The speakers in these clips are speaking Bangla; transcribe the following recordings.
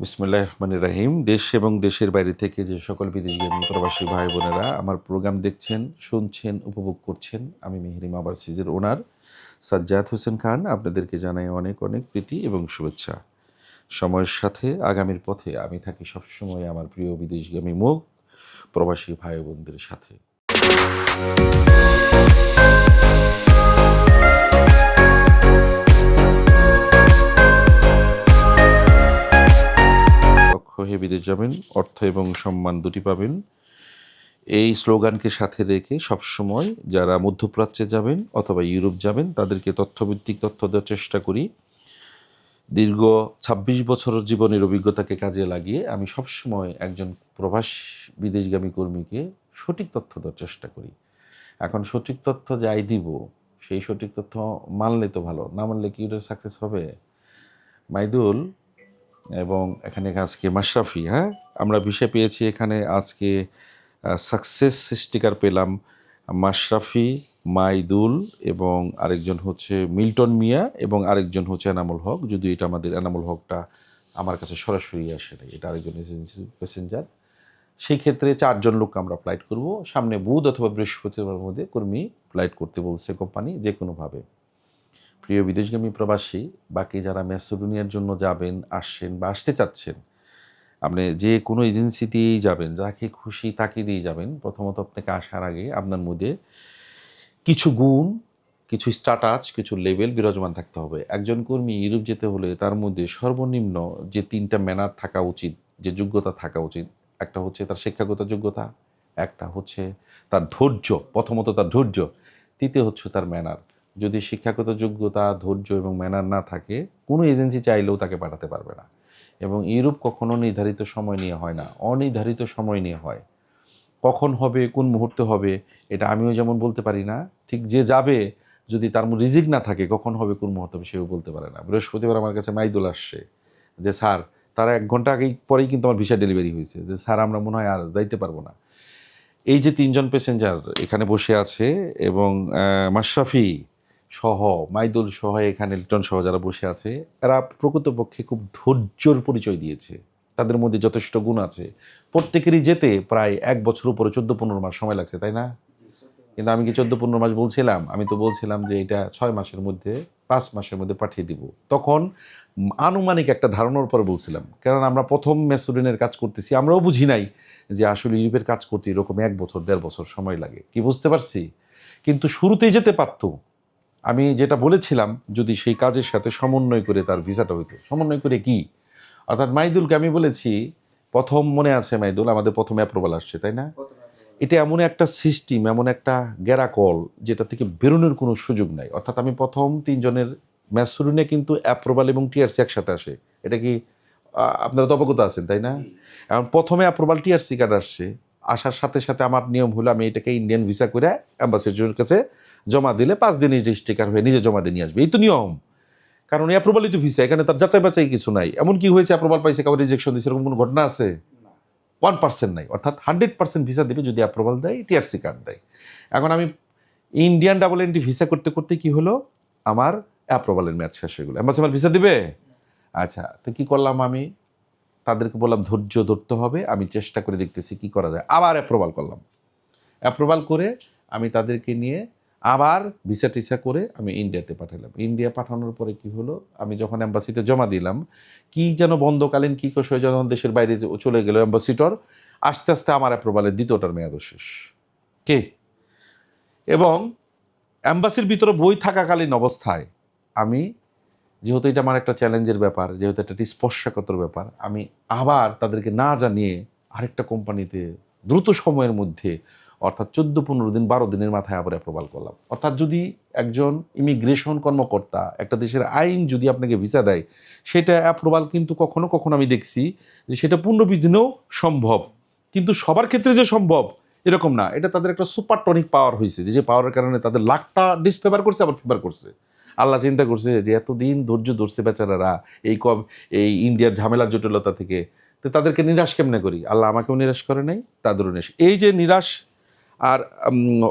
বিসমুল্লাহ রহমান রাহিম দেশ এবং দেশের বাইরে থেকে যে সকল বিদেশগামী প্রবাসী ভাই বোনেরা আমার প্রোগ্রাম দেখছেন, শুনছেন, উপভোগ করছেন, আমি মেহরিম আবার সিজের ওনার, সাজ্জাদ হোসেন খান, আপনাদেরকে জানাই অনেক অনেক প্রীতি এবং শুভেচ্ছা। সময়ের সাথে আগামীর পথে আমি থাকি সবসময় আমার প্রিয় বিদেশগামী মুখ, প্রবাসী ভাই বোনদের সাথে। হয়ে বিদেশ যাবেন, অর্থ এবং সম্মান দুটি পাবেন। এই স্লোগানকে সাথে রেখে সবসময় যারা মধ্যপ্রাচ্যে যাবেন অথবা ইউরোপ যাবেন, তাদেরকে তথ্যভিত্তিক তথ্য দেওয়ার চেষ্টা করি। দীর্ঘ ২৬ বছরের জীবনের অভিজ্ঞতাকে কাজে লাগিয়ে আমি সবসময় একজন প্রবাস বিদেশগামী কর্মীকে সঠিক তথ্য দেওয়ার চেষ্টা করি। এখন সঠিক তথ্য যাই দিব, সেই সঠিক তথ্য মানলে তো ভালো, না মানলে কি সাকসেস হবে? মাইদুল এবং এখানে আজকে মাশরাফি হ্যাঁ? আমরা বিষয় পেয়েছি এখানে আজকে সাকসেস স্টিকার পেলাম মাশরাফি, মাইদুল এবং আরেকজন হচ্ছে মিল্টন মিয়া এবং আরেকজন হচ্ছে এনামুল হক। যদি এটা আমাদের এনামুল হকটা আমার কাছে সরাসরি আসে নাই, এটা আরেকজন প্যাসেঞ্জার সেই ক্ষেত্রে চারজন লোক আমরা ফ্লাইট করব। সামনে বুধ অথবা বৃহস্পতিবার মধ্যে কর্মী ফ্লাইট করতে বলছে কোম্পানি যে কোনোভাবে প্রিয় বিদেশগামী প্রবাসী, বাকি যারা ম্যাসেডোনিয়ার জন্য যাবেন, আসছেন বা আসতে চাচ্ছেন, আপনি যে কোনো এজেন্সি দিয়েই যাবেন, যাকে খুশি তাকে দিয়ে যাবেন, প্রথমত আপনাকে আসার আগে আপনার মধ্যে কিছু গুণ, কিছু স্ট্যাটাস, কিছু লেভেল বিরাজমান থাকতে হবে। একজন কর্মী ইউরোপ যেতে হলে তার মধ্যে সর্বনিম্ন যে তিনটা ম্যানার থাকা উচিত, যে যোগ্যতা থাকা উচিত, একটা হচ্ছে তার শিক্ষাগত যোগ্যতা, একটা হচ্ছে তার ধৈর্য, প্রথমত তার ধৈর্য, তৃতীয় হচ্ছে তার ম্যানার। যদি শিক্ষাগত যোগ্যতা, ধৈর্য এবং ম্যানার না থাকে, কোনো এজেন্সি চাইলেও তাকে পাঠাতে পারবে না। এবং ইউরোপ কখনো নির্ধারিত সময় নিয়ে হয় না, অনির্ধারিত সময় নিয়ে হয়। কখন হবে, কোন মুহূর্তে হবে, এটা আমিও যেমন বলতে পারি না, ঠিক যে যাবে, যদি তার রিজিক না থাকে, কখন হবে, কোন মুহূর্তে হবে, সেও বলতে পারে না। বৃহস্পতিবার আমার কাছে মাইদুল আসছে যে, স্যার, তারা এক ঘণ্টা আগেই, পরেই কিন্তু আমার ভিসা ডেলিভারি হয়েছে। যে, স্যার, আমরা মনে হয় আর যাইতে পারব না। এই যে তিনজন প্যাসেঞ্জার এখানে বসে আছে এবং মাশরাফি সহ, মাইদুল সহ, এখানে লিটন সহ যারা বসে আছে, এরা প্রকৃতপক্ষে খুব ধৈর্যর পরিচয় দিয়েছে। তাদের মধ্যে যথেষ্ট গুণ আছে। প্রত্যেকেরই যেতে প্রায় এক বছর উপরে চোদ্দ পনেরো মাস সময় লাগছে, তাই না? কিন্তু আমি কি চোদ্দ পনেরো মাস বলছিলাম? আমি তো বলছিলাম যে এটা ছয় মাসের মধ্যে, পাঁচ মাসের মধ্যে পাঠিয়ে দিব। তখন আনুমানিক একটা ধারণার উপর বলছিলাম কারণ আমরা প্রথম মেসুরিনের কাজ করতেছি, আমরাও বুঝি নাই যে আসলে ইউরোপের কাজ করতে এরকম এক বছর, দেড় বছর সময় লাগে। কি বুঝতে পারছি? কিন্তু শুরুতেই যেতে পারতো। আমি যেটা বলেছিলাম যদি সেই কাজের সাথে সমন্বয় করে তার ভিসাটা হইতো। সমন্বয় করে কি? অর্থাৎ মাইদুলকে আমি বলেছি প্রথম মনে আছে মাইদুল আমাদের প্রথম অ্যাপ্রুভাল আসছে তাই না? এটা এমন একটা সিস্টেম এমন একটা গ্যারাকল যেটা থেকে বেরোনোর কোনো সুযোগ নাই। অর্থাৎ আমি প্রথম তিনজনের ম্যাসুরিনে কিন্তু অ্যাপ্রুভাল এবং টিআরসি একসাথে আসে। এটা কি আপনারা তো অবগত আছেন তাই না? এখন প্রথমে অ্যাপ্রুভাল টিআরসি কার্ড আসছে আসার সাথে সাথে আমার নিয়ম হলো আমি এটাকে ইন্ডিয়ান ভিসা করে অ্যাম্বাসিডারের কাছে জমা দিলে পাঁচ দিনই রেজিস্ট্রিকার হয়ে নিজে জমা দিয়ে নিয়ে আসবে। এই তো নিয়ম। কারণ এই অ্যাপ্রুভালই তো ভিসা, এখানে তার যাচাই বাচাই কিছু নাই। এমন কি হয়েছে অ্যাপ্রুভাল পাইছে, কাউকে রিজেকশন দিয়েছে এরকম কোনো ঘটনা আছে? ওয়ান পার্সেন্ট নাই। অর্থাৎ হান্ড্রেড পার্সেন্ট ভিসা দেবে যদি অ্যাপ্রুভাল দেয় টিআরসি কার্ড দেয়। এখন আমি ইন্ডিয়ান ডাবল এন্ট্রি ভিসা করতে করতে কি হলো? আমার অ্যাপ্রুভালের ম্যাচ শেষ হয়ে গেলো। অ্যাম্বাসি আমার ভিসা দিবে? আচ্ছা তো কি করলাম আমি? তাদেরকে বললাম, ধৈর্য ধরতে হবে। আমি চেষ্টা করে দেখতেছি কি করা যায়। আবার অ্যাপ্রুভাল করলাম। অ্যাপ্রুভাল করে আমি তাদেরকে নিয়ে আবার ভিসা টিসা করে আমি ইন্ডিয়াতে পাঠালাম। ইন্ডিয়া পাঠানোর পরে কি হলো? আমি যখন অ্যাম্বাসিতে জমা দিলাম, কি যেন বন্ধকালীন কি কষ হয়ে যখন দেশের বাইরে চলে গেল অ্যাম্বাসিটর আস্তে আস্তে আমার অ্যাপ্রুভালের দ্বিতীয়টার মেয়াদ শেষ। কে? এবং অ্যাম্বাসির ভিতরে বই থাকাকালীন অবস্থায় আমি, যেহেতু এটা আমার একটা চ্যালেঞ্জের ব্যাপার, যেহেতু এটা একটা স্পর্শকাতর ব্যাপার, আমি আবার তাদেরকে না জানিয়ে আরেকটা কোম্পানিতে দ্রুত সময়ের মধ্যে অর্থাৎ চোদ্দ পনেরো দিন, বারো দিনের মাথায় আবার অ্যাপ্রুভাল করলাম। অর্থাৎ যদি একজন ইমিগ্রেশন কর্মকর্তা একটা দেশের আইন যদি আপনাকে ভিসা দেয়, সেটা অ্যাপ্রুভাল কিন্তু কখনো কখনো আমি দেখছি যে সেটা পূর্ণ বিদিনেও সম্ভব। কিন্তু সবার ক্ষেত্রে যে সম্ভব, এরকম না। এটা তাদের একটা সুপার টনিক পাওয়ার হয়েছে যে যে পাওয়ারের কারণে তাদের লাখটা ডিসপেপার করছে, আবার ফেভার করছে। আল্লাহ চিন্তা করছে যে এতদিন ধৈর্য ধরছে বেচারারা এই কব এই ইন্ডিয়ার ঝামেলার জটিলতা থেকে। তো তাদেরকে নিরাশ কেমনে করি? আল্লাহ আমাকেও নিরাশ করে নাই, তাদেরও নিরাশ। এই যে নিরাশ আর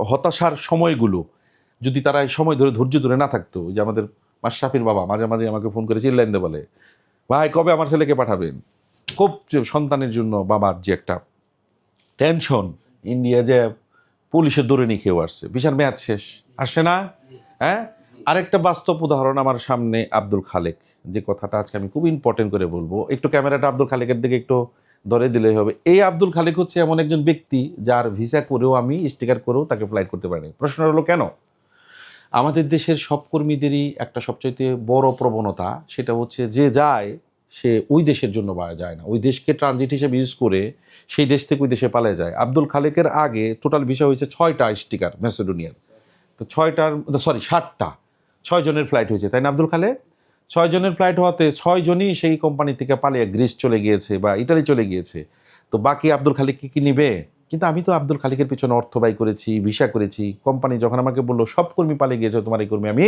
হতাশার সময়গুলো, যদি তারা এই সময় ধরে ধৈর্য ধরে না থাকতো, যে আমাদের মাশরাফির বাবা মাঝে মাঝে আমাকে ফোন করে চিল্লাইন দে বলে, ভাই, কবে আমার ছেলেকে পাঠাবেন? খুব সন্তানের জন্য বাবার যে একটা টেনশন ইন্ডিয়া যে পুলিশে দৌড়ে নিয়ে খেয়েও আসছে। বিশাল ম্যাচ শেষ। আসছে না? হ্যাঁ? আরেকটা বাস্তব উদাহরণ আমার সামনে আব্দুল খালেক। যে কথাটা আজকে আমি খুব ইম্পর্টেন্ট করে বলব। একটু ক্যামেরাটা আব্দুল খালেকের দিকে একটু ধরে দিলেই হবে। এই আব্দুল খালেক হচ্ছে এমন একজন ব্যক্তি যার ভিসা করেও আমি স্টিকার করেও তাকে ফ্লাইট করতে পারিনি। প্রশ্ন হলো কেন? আমাদের দেশের সব কর্মীদেরই একটা সবচাইতে বড় প্রবণতা সেটা হচ্ছে যে যায় সে ওই দেশের জন্য বা যায় না। ওই দেশকে ট্রানজিট হিসেবে ইউজ করে সেই দেশ থেকে ওই দেশে পালিয়ে যায়। আব্দুল খালেকের আগে টোটাল বিষয় হয়েছে ছয়টা স্টিকার ম্যাসেডোনিয়ার। তো ছয়টার সরি ষাটটা ছয় জনের ফ্লাইট হয়েছে, তাই না আব্দুল খালেক? ছয় জনের ফ্লাইট হওয়াতে ছয় জনই সেই কোম্পানি থেকে পালিয়ে গ্রিস চলে গিয়েছে বা ইটালি চলে গিয়েছে। তো বাকি আব্দুল খালিক কি কি নিবে? কিন্তু আমি তো আব্দুল খালিকের পিছনে অর্থ ব্যয় করেছি, ভিসা করেছি। কোম্পানি যখন আমাকে বলল, সব কর্মী পালিয়ে গিয়েছে, তোমার এই কর্মী, আমি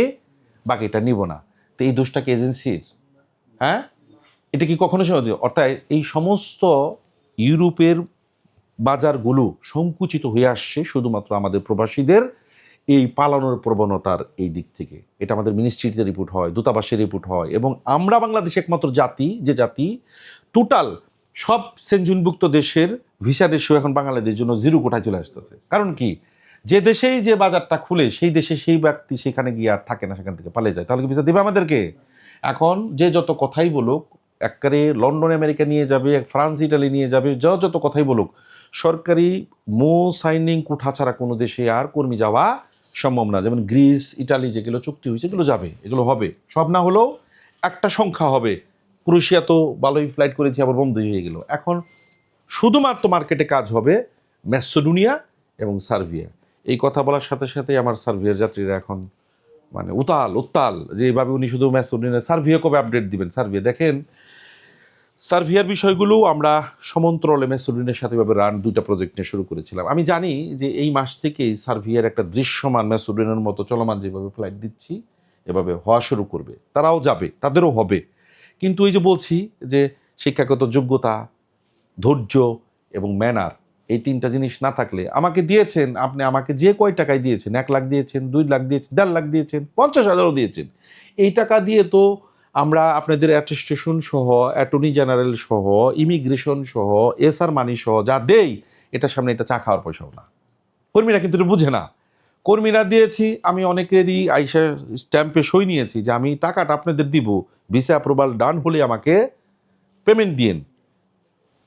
বাকিটা নিব না। তো এই দোষটা কি এজেন্সির? হ্যাঁ? এটা কি কখনো সহজ অর্থাৎ এই সমস্ত ইউরোপের বাজারগুলো সংকুচিত হয়ে আসছে শুধুমাত্র আমাদের প্রবাসীদের এই পালানোর প্রবণতার এই দিক থেকে। এটা আমাদের মিনিস্ট্রিতে রিপোর্ট হয় দূতাবাসের রিপোর্ট হয় এবং আমরা বাংলাদেশ একমাত্র জাতি, যে জাতি টোটাল সব সেঞ্জুনভুক্ত দেশের ভিসা রেশিও এখন বাংলাদেশের জন্য জিরো কোটায় চলে আসতেছে। কারণ কি? যে দেশেই যে বাজারটা খুলে, সেই দেশে সেই ব্যক্তি সেখানে গিয়ে আর থাকে না, সেখান থেকে পালিয়ে যায়। তাহলে কি ভিসা দেবে আমাদেরকে? এখন যে যত কথাই বলুক, একবারে লন্ডন আমেরিকা নিয়ে যাবে ফ্রান্স ইটালি নিয়ে যাবে, যা যত কথাই বলুক, সরকারি মো সাইনিং কোঠা ছাড়া কোনো দেশে আর কর্মী যাওয়া সম্ভব না। যেমন গ্রিস, ইটালি যেগুলো চুক্তি হয়েছে, এগুলো যাবে, এগুলো হবে। সব না হলেও একটা সংখ্যা হবে। ক্রোয়েশিয়া তো ভালোই ফ্লাইট করেছে, আবার বন্ধ হয়ে গেল। এখন শুধুমাত্র মার্কেটে কাজ হবে ম্যাসোডুনিয়া এবং সার্বিয়া। এই কথা বলার সাথে সাথে আমার সার্বিয়ার যাত্রীরা এখন মানে উতাল, উত্তাল। যে এইভাবে উনি শুধু ম্যাসোডুনিয়া, সার্বিয়া কবে আপডেট দিবেন? সার্বিয়া দেখেন সার্ভিয়ার বিষয়গুলো আমরা সমান্তরালে ম্যাসোডোনিয়ার সাথে এভাবে রান দুইটা প্রজেক্ট নিয়ে শুরু করেছিলাম। আমি জানি যে এই মাস থেকেই সার্ভিয়ার একটা দৃশ্যমান ম্যাসোডোনিয়ার মতো চলমান যেভাবে ফ্লাইট দিচ্ছি, এভাবে হওয়া শুরু করবে। তারাও যাবে, তাদেরও হবে। কিন্তু এই যে বলছি যে শিক্ষাগত যোগ্যতা, ধৈর্য এবং ম্যানার এই তিনটা জিনিস না থাকলে আমাকে দিয়েছেন, আপনি আমাকে যে কয় টাকায় দিয়েছেন, এক লাখ দিয়েছেন, দুই লাখ দিয়েছেন, দেড় লাখ দিয়েছেন, পঞ্চাশ হাজারও দিয়েছেন, এই টাকা দিয়ে তো আমরা আপনাদের অ্যাটেস্টেশন সহ অ্যাটর্নি জেনারেল সহ ইমিগ্রেশন সহ এসআর মানি সহ যা দেই, এটার সামনে এটা চা খাওয়ার পয়সাও না। কর্মীরা কিন্তু এটা বুঝে না। কর্মীরা দিয়েছি, আমি অনেকেরই আইসা স্ট্যাম্পে সই নিয়েছি যে আমি টাকাটা আপনাদের দিব। ভিসা অ্যাপ্রুভাল ডান হলে আমাকে পেমেন্ট দিন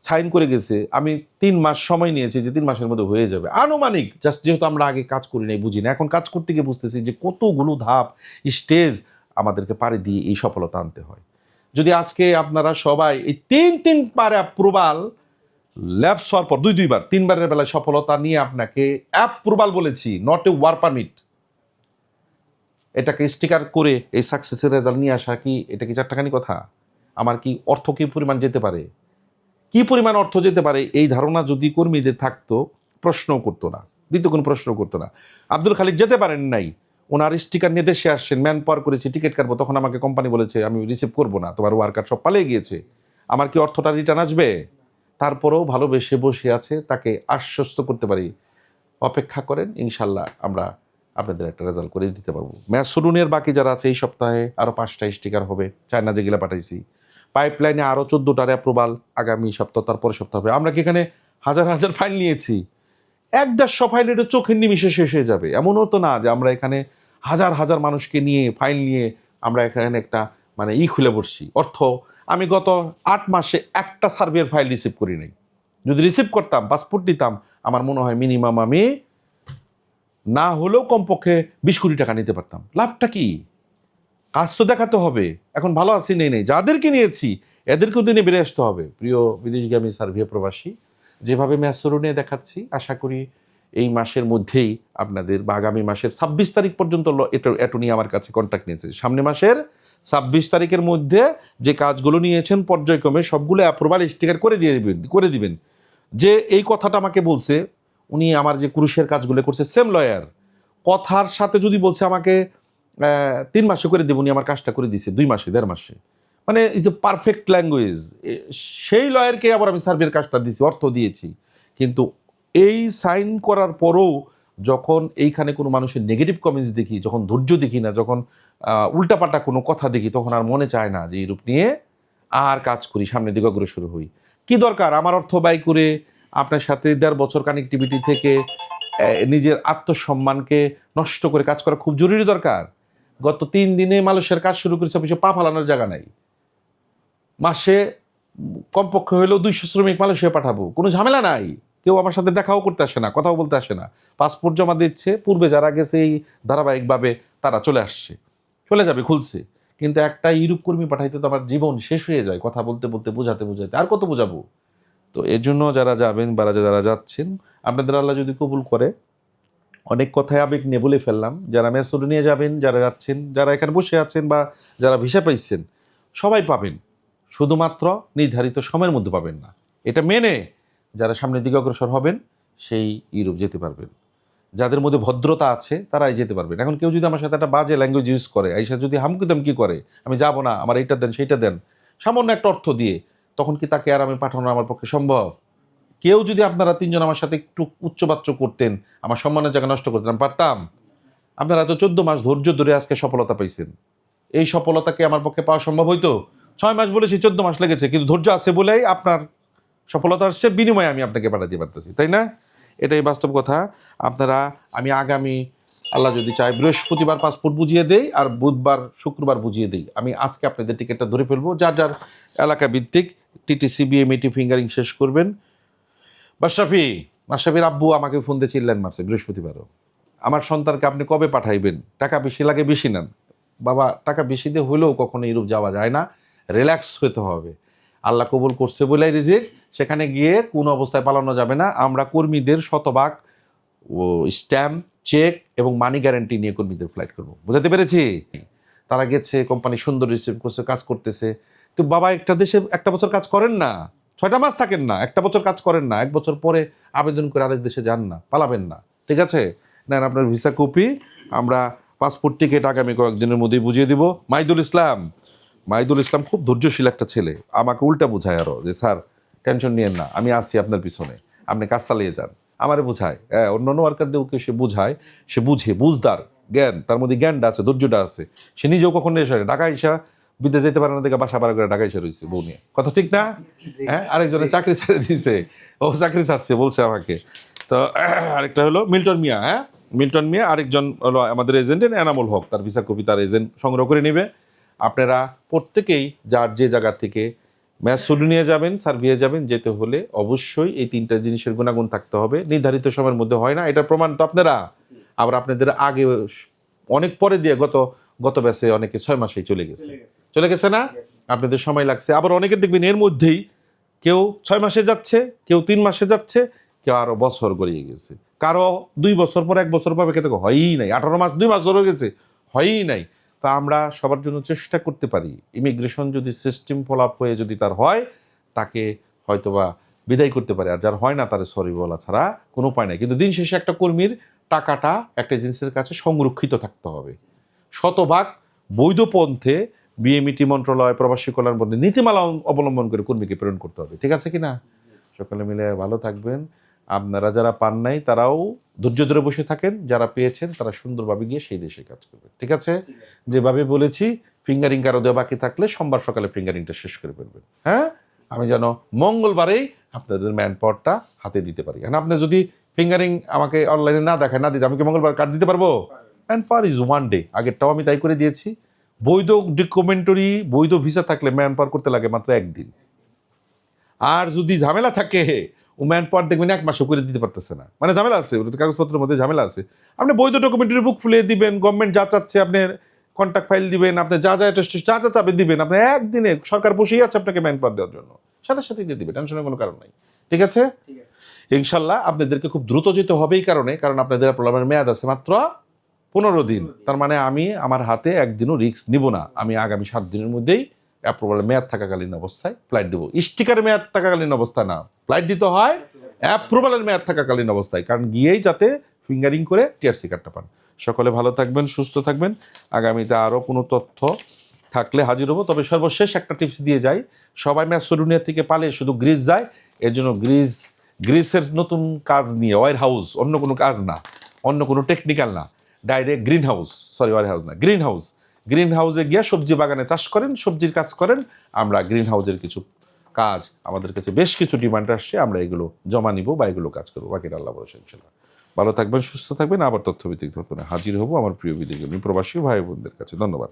সাইন করে গেছে। আমি তিন মাস সময় নিয়েছি যে তিন মাসের মধ্যে হয়ে যাবে। আনুমানিক জাস্ট যেহেতু আমরা আগে কাজ করি নাই, বুঝি না। এখন কাজ করতে গিয়ে বুঝতেছি যে কতগুলো ধাপ স্টেজ আমাদেরকে পাড়ি দিয়ে এই সফলতা আনতে হয়। যদি আজকে আপনারা সবাই এই তিন তিন পারে অ্যাপ্রুভাল ল্যাবস হওয়ার পর, দুই দুইবার তিনবারের বেলায় সফলতা নিয়ে আপনাকে অ্যাপ্রুভাল বলেছি নট এ ওয়ার পারমিট এটাকে স্টিকার করে এই সাকসেসের রেজাল্ট নিয়ে আসা কি, এটা কি চারটাখানি কথা? আমার কি অর্থ কি পরিমাণ যেতে পারে? কি পরিমাণ অর্থ যেতে পারে? এই ধারণা যদি কর্মীদের থাকতো, প্রশ্নও করতো না। দ্বিতীয় কোনো প্রশ্ন করতো না। আব্দুল খালিক যেতে পারেন নাই। ওনার স্টিকার নিয়ে দেশে আসছেন ম্যান পাওয়ার করেছি টিকিট কাটবো, তখন আমাকে কোম্পানি বলেছে, আমি রিসিভ করব না, তোমার ওয়ার্কার সব পালিয়ে গিয়েছে। আমার কি অর্থটা রিটার্ন আসবে? তারপরেও ভালোবেসে বসে আছে, তাকে আশ্বস্ত করতে পারি। অপেক্ষা করেন, ইনশাল্লাহ আমরা আপনাদের একটা রেজাল্ট করে দিতে পারব। ম্যাচ সুরুনের বাকি যারা আছে, এই সপ্তাহে আরও পাঁচটা স্টিকার হবে, চায়না যেগুলো পাঠাইছি। পাইপলাইনে আরও চোদ্দোটার অ্যাপ্রুভাল আগামী সপ্তাহ, তারপরে সপ্তাহ হবে। আমরা কি এখানে হাজার হাজার ফাইল নিয়েছি? এক দেড়শো ফাইল এটা চোখের নিমিশে শেষ হয়ে যাবে। এমনও তো না যে আমরা এখানে হাজার হাজার মানুষকে নিয়ে ফাইল নিয়ে আমরা এখানে একটা মানে ই খুলে বসছি। অর্থ, আমি গত আট মাসে একটা সার্ভের ফাইল রিসিভ করি নাই। যদি রিসিভ করতাম, পাসপোর্ট দিতাম আমার মনে হয় মিনিমাম আমি না হলেও কমপক্ষে বিশ কোটি টাকা নিতে পারতাম। লাভটা কি? কাজ তো দেখাতে হবে। এখন ভালো আছি, নেই নেই। যাদেরকে নিয়েছি, এদেরকেও দিনে বেড়ে আসতে হবে। প্রিয় বিদেশগামী সার্বিয়া প্রবাসী, যেভাবে নিয়ে দেখাচ্ছি, আশা করি এই মাসের মধ্যেই আপনাদের বা আগামী মাসের ছাব্বিশ তারিখ পর্যন্ত এটা- এটুনি আমার কাছে কন্ট্যাক্ট নিয়েছে। সামনে মাসের ছাব্বিশ তারিখের মধ্যে যে কাজগুলো নিয়েছেন পর্যায়ক্রমে সবগুলো অ্যাপ্রুভাল স্টিকার করে দিয়ে দিবেন, করে দিবেন। যে এই কথাটা আমাকে বলছে, উনি আমার যে কুরুশের কাজগুলো করছে সেম লয়ার কথার সাথে যদি বলছে আমাকে তিন মাসে করে দেবো, উনি আমার কাজটা করে দিয়েছে, দুই মাসে, দেড় মাসে। মানে ইজ এ পারফেক্ট ল্যাঙ্গুয়েজ সেই লয়ারকে আবার আমি সার্ভের কাজটা দিয়েছি, অর্থ দিয়েছি। কিন্তু এই সাইন করার পরেও যখন এইখানে কোনো মানুষের নেগেটিভ কমেন্টস দেখি, যখন ধৈর্য দেখি না, যখন উল্টাপাল্টা কোনো কথা দেখি, তখন আর মনে চায় না যে এইরূপ নিয়ে আর কাজ করি, সামনের দিকে অগ্রসর হই। কি দরকার? আমার অর্থ ব্যয় করে আপনার সাথে দেড় বছর কানেক্টিভিটি থেকে নিজের আত্মসম্মানকে নষ্ট করে কাজ করা খুব জরুরি দরকার। গত তিন দিনে মালয়েশিয়ার কাজ শুরু করেছে অফিসে পা ফালানোর জায়গা নাই। মাসে কমপক্ষে হলেও দুইশো শ্রমিক মালয়েশিয়া পাঠাবো, কোনো ঝামেলা নাই। কেউ আমার সাথে দেখাও করতে আসে না, কথাও বলতে আসে না। পাসপোর্ট জমা দিচ্ছে, পূর্বে যারা গেছে এই ধারাবাহিকভাবে তারা চলে আসছে, চলে যাবে, খুলছে। কিন্তু একটা ইউরোপ কর্মী পাঠাইতে তো আমার জীবন শেষ হয়ে যায়, কথা বলতে বলতে, বোঝাতে বোঝাতে। আর কত বোঝাবো? তো এর জন্য যারা যাবেন বা যারা যাচ্ছেন, আপনাদের আল্লাহ যদি কবুল করে, অনেক কথায় আবেগ নিয়ে বলে ফেললাম। যারা মেসুরি নিয়ে যাবেন, যারা যাচ্ছেন, যারা এখানে বসে আছেন বা যারা ভিসা পাইছেন, সবাই পাবেন। শুধুমাত্র নির্ধারিত সময়ের মধ্যে পাবেন না। এটা মেনে যারা সামনের দিকে অগ্রসর হবেন, সেই ইউরোপ যেতে পারবেন। যাদের মধ্যে ভদ্রতা আছে, তারাই যেতে পারবেন। এখন কেউ যদি আমার সাথে একটা বাজে ল্যাঙ্গুয়েজ ইউজ করে এই আইসা যদি হামকি দামকি করে, আমি যাব না, আমার এইটা দেন, সেইটা দেন, সামান্য একটা অর্থ দিয়ে, তখন কি তাকে আর আমি পাঠানো আমার পক্ষে সম্ভব? কেউ যদি আপনারা তিনজন আমার সাথে একটু উচ্চবাচ্য করতেন, আমার সম্মানের জায়গা নষ্ট করতেন, আমি পারতাম। আপনারা তো চোদ্দ মাস ধৈর্য ধরে আজকে সফলতা পাইছেন। এই সফলতাকে আমার পক্ষে পাওয়া সম্ভব হইতো? ছয় মাস বলেছি, চোদ্দ মাস লেগেছে, কিন্তু ধৈর্য আছে বলেই আপনার সফলতা আসছে বিনিময়ে আমি আপনাকে পাঠাতে পারতেছি, তাই না? এটাই বাস্তব কথা। আপনারা, আমি আগামী, আল্লাহ যদি চায়, বৃহস্পতিবার পাসপোর্ট বুঝিয়ে দেই আর বুধবার, শুক্রবার বুঝিয়ে দেই। আমি আজকে আপনাদের টিকিটটা ধরে ফেলব। যার যার এলাকা ভিত্তিক টিটিসি বিএমইটি ফিঙ্গারিং শেষ করবেন। মাশরাফি, মাশরাফির আব্বু আমাকে ফোন দিয়ে চিল্লেন মারছে বৃহস্পতিবারও। আমার সন্তানকে আপনি কবে পাঠাইবেন? টাকা বেশি লাগে, বেশি নেন। বাবা, টাকা বেশি দিয়ে হলেও কখনো ইউরোপ যাওয়া যায় না। রিল্যাক্স হতে হবে। আল্লাহ কবুল করছে বলে রিজিক। সেখানে গিয়ে কোন অবস্থায় পালানো যাবে না। আমরা কর্মীদের শতভাগ স্ট্যাম্প, চেক এবং মানি গ্যারান্টি নিয়ে কর্মীদের ফ্লাইট করব। বুঝাতে পেরেছি? তারা গেছে, কোম্পানি সুন্দর রিসিভ করছে, কাজ করতেছে। তো বাবা একটা দেশে একটা বছর কাজ করেন না। ছয়টা মাস থাকেন না, একটা বছর কাজ করেন না, এক বছর পরে আবেদন করে আরেক দেশে যান না, পালাবেন না। ঠিক আছে? নেন আপনার ভিসা কপি আমরা পাসপোর্ট টিকিট আগামী কয়েকদিনের মধ্যেই বুঝিয়ে দিব। মাইদুল ইসলাম মাইদুল ইসলাম খুব ধৈর্যশীল একটা ছেলে। আমাকে উল্টা বোঝায় আরও যে, স্যার টেনশন নিয়েন না, আমি আসি আপনার পিছনে, আপনি কাজ চালিয়ে যান। আমারে বোঝায় হ্যাঁ অন্য অন্য ওয়ার্কারদেরকে সে বোঝায়, সে বুঝে, বুঝদার, জ্ঞান, তার মধ্যে জ্ঞানটা আছে, ধৈর্যটা আছে। সে নিজেও কখনো এসে ঢাকা ইসা বিদেশ যেতে পারে না দেখে বাসা ভাড়া করে ঢাকা এসে রয়েছে বউ নিয়ে। কথা ঠিক না? হ্যাঁ আরেকজনের চাকরি ছাড়ে দিয়েছে ও চাকরি ছাড়ছে, বলছে আমাকে। তো, আরেকটা হলো মিল্টন মিয়া হ্যাঁ? মিল্টন মিয়া, আরেকজন হলো আমাদের এজেন্ট এনামুল হক। তার ভিসা কপি তার এজেন্ট সংগ্রহ করে নেবে। আপনারা প্রত্যেকেই যার যে জায়গা থেকে ম্যাচ শুরু নিয়ে যাবেন সার্ভিয়ে যাবেন যেতে হলে অবশ্যই এই তিনটা জিনিসের গুণাগুণ থাকতে হবে। নির্ধারিত সময়ের মধ্যে হয় না এটা প্রমাণ তো আপনারা। আবার আপনাদের আগে অনেক পরে দিয়ে গত গত ব্যাসে অনেকে ছয় মাসেই চলে গেছে। চলে গেছে। না? আপনাদের সময় লাগছে। আবার অনেকের দেখবেন এর মধ্যেই কেউ ছয় মাসে যাচ্ছে কেউ তিন মাসে যাচ্ছে কেউ আরও বছর গড়িয়ে গেছে। কারও দুই বছর পর এক বছর পাবে খেতে হয়ই নাই। আঠারো মাস দুই মাস ধরে গেছে হয়ই নাই। তা আমরা সবার জন্য চেষ্টা করতে পারি। ইমিগ্রেশন যদি সিস্টেম ফলো আপ হয়ে যদি তার হয়, তাকে হয়তোবা বিদায় করতে পারে। আর যার হয় না, তার সরি বলা ছাড়া কোনো উপায় নাই। কিন্তু দিন শেষে একটা কর্মীর টাকাটা একটা এজেন্সির কাছে সংরক্ষিত থাকতে হবে। শতভাগ বৈধ পন্থে বিএমইটি মন্ত্রণালয়, প্রবাসী কল্যাণ বন্ধে নীতিমালা অবলম্বন করে কর্মীকে প্রেরণ করতে হবে। ঠিক আছে কি না? সকলে মিলে ভালো থাকবেন। আপনারা যারা পান নাই তারাও ধৈর্য ধরে বসে থাকেন। যারা পেয়েছেন তারা সুন্দরভাবে গিয়ে সেই দেশে কাজ করবে ঠিক আছে? যেভাবে বলেছি ফিঙ্গারিং কারও দেওয়া বাকি থাকলে সোমবার সকালে ফিঙ্গারিংটা শেষ করে ফেলবেন। হ্যাঁ? আমি যেন মঙ্গলবারেই আপনাদের ম্যান পাওয়ারটা হাতে দিতে পারি। কারণ আপনি যদি ফিঙ্গারিং আমাকে অনলাইনে না দেখায় না দিতে আমি কি মঙ্গলবার কার্ড দিতে পারব? Man power is one day আগেরটাও আমি তাই করে দিয়েছি। বৈধ ডকুমেন্টারি বৈধ ভিসা থাকলে ম্যান পাওয়ার করতে লাগে মাত্র একদিন। আর যদি ঝামেলা থাকে ও ম্যান পাওয়ার দেখবেন এক মাসও করে দিতে পারতেছে না। মানে ঝামেলা আছে ওটা কাগজপত্রের মধ্যে ঝামেলা আছে। আপনি বৈধ ডকুমেন্টারি বুক ফুলিয়ে দিবেন গভর্নমেন্ট যা চাচ্ছে আপনি কন্ট্যাক্ট ফাইল দিবেন আপনি যা যা টেস্ট যা যা চাপে দিবেন আপনি একদিনে সরকার বসেই আছে আপনাকে ম্যান পাওয়ার দেওয়ার জন্য। সাথে সাথে দিয়ে দিবে টেনশনের কোনো কারণ নাই। ঠিক আছে? ইনশাল্লাহ আপনাদেরকে খুব দ্রুত যেতে হবে এই কারণে কারণ আপনাদের প্রবলেমের মেয়াদ আছে মাত্র পনেরো দিন। তার মানে আমি আমার হাতে একদিনও রিস্ক নিব না। আমি আগামী সাত দিনের মধ্যেই অ্যাপ্রুভালের মেয়াদ থাকাকালীন অবস্থায় ফ্লাইট দেবো। স্টিকার মেয়াদ থাকাকালীন অবস্থা না। ফ্লাইট দিতে হয় অ্যাপ্রুভালের মেয়াদ থাকাকালীন অবস্থায়, কারণ গিয়েই যাতে ফিঙ্গারিং করে টিআরসি কার্ডটা পান। সকলে ভালো থাকবেন, সুস্থ থাকবেন। আগামীতে আরও কোনো তথ্য থাকলে হাজির হব। তবে সর্বশেষ একটা টিপস দিয়ে যাই। সবাই ম্যাচ সরুনিয়া থেকে পালে শুধু গ্রিস যায়, এর জন্য গ্রিস গ্রিসের নতুন কাজ নিয়ে ওয়ার হাউস অন্য কোনো কাজ না, অন্য কোনো টেকনিক্যাল না direct greenhouse sorry warehouse না গ্রিন হাউস গ্রিন হাউসে গিয়ে সবজি বাগানে চাষ করেন, সবজির কাজ করেন। আমরা গ্রিন হাউসের কিছু কাজ, আমাদের কাছে বেশ কিছু ডিমান্ড আসছে, আমরা এগুলো জমা নিব বা এগুলো কাজ করব। বাকি আল্লাহ ইনশাল্লাহ ভালো থাকবেন, সুস্থ থাকবেন। আবার তথ্যভিত্তিক ঘটনায় হাজির হব আমার প্রিয় বিদেশি প্রবাসী ভাই বোনদের কাছে। ধন্যবাদ।